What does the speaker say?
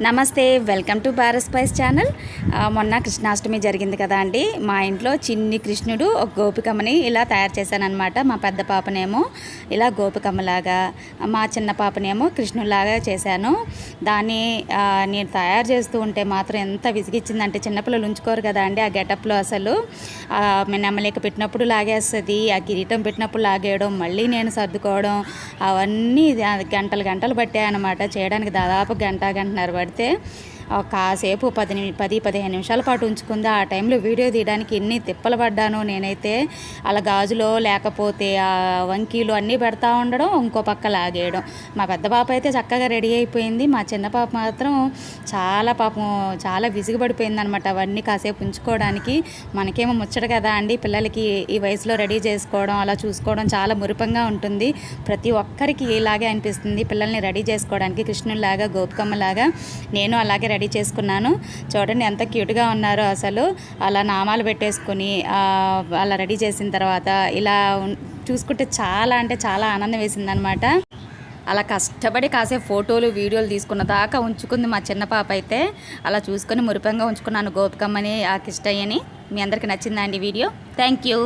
నమస్తే welcome to Bharat spice channel. మొన్న కృష్ణాష్టమి జరిగింది కదా అండి. మా ఇంట్లో చిన్ని కృష్ణుడు ఒక గోపికమ్మని ఇలా తయారు చేశానమాట మా పెద్ద పాపనేమో ఇలా గోపికమ్మలాగా మా చిన్న పాపనేమో కృష్ణులాగా చేశాను. దాన్ని నేను తయారు చేస్తూ ఉంటే మాత్రం ఎంత విసిగిచ్చిందంటే చిన్నపిల్లలు ఉంచుకోరు కదా అండి ఆ గెటప్లో అసలు. నెమ్మలేక పెట్టినప్పుడు లాగేస్తుంది ఆ కిరీటం పెట్టినప్పుడు లాగేయడం మళ్ళీ నేను సర్దుకోవడం అవన్నీ గంటలు గంటలు పట్టాయన్నమాట. చేయడానికి దాదాపు గంట గంటన్నర పడితే ఆ కాసేపు పది పది పదిహేను నిమిషాల పాటు ఉంచుకుంది. ఆ టైంలో వీడియో తీయడానికి ఎన్ని తిప్పలు పడ్డాను నేనైతే అలా గాజులో లేకపోతే ఆ వంకీలు అన్నీ పెడతా ఉండడం ఇంకో పక్క లాగేయడం. మా పెద్ద పాప అయితే చక్కగా రెడీ అయిపోయింది. మా చిన్న పాప మాత్రం చాలా పాపం చాలా విసిగిపడిపోయింది అనమాట అవన్నీ కాసేపు ఉంచుకోవడానికి. మనకేమో ముచ్చట కదా అండి పిల్లలకి ఈ వయసులో రెడీ చేసుకోవడం అలా చూసుకోవడం చాలా మురిపంగా ఉంటుంది. ప్రతి ఒక్కరికి ఇలాగే అనిపిస్తుంది పిల్లల్ని రెడీ చేసుకోవడానికి కృష్ణుల్లాగా గోపికమ్మలాగా నేను అలాగే రెడీ రెడీ చేసుకున్నాను. చూడండి ఎంత క్యూట్గా ఉన్నారో అసలు. అలా నామాలు పెట్టేసుకొని అలా రెడీ చేసిన తర్వాత ఇలా చూసుకుంటే చాలా అంటే చాలా ఆనందం వేసిందనమాట. అలా కష్టపడి కాసేపు ఫోటోలు వీడియోలు తీసుకున్న దాకా ఉంచుకుంది మా చిన్న పాప అయితే. అలా చూసుకొని మురిపంగా ఉంచుకున్నాను గోపికమ్మని ఆ కిష్టయ్యని. మీ అందరికి నచ్చిందా అండి వీడియో? Thank you.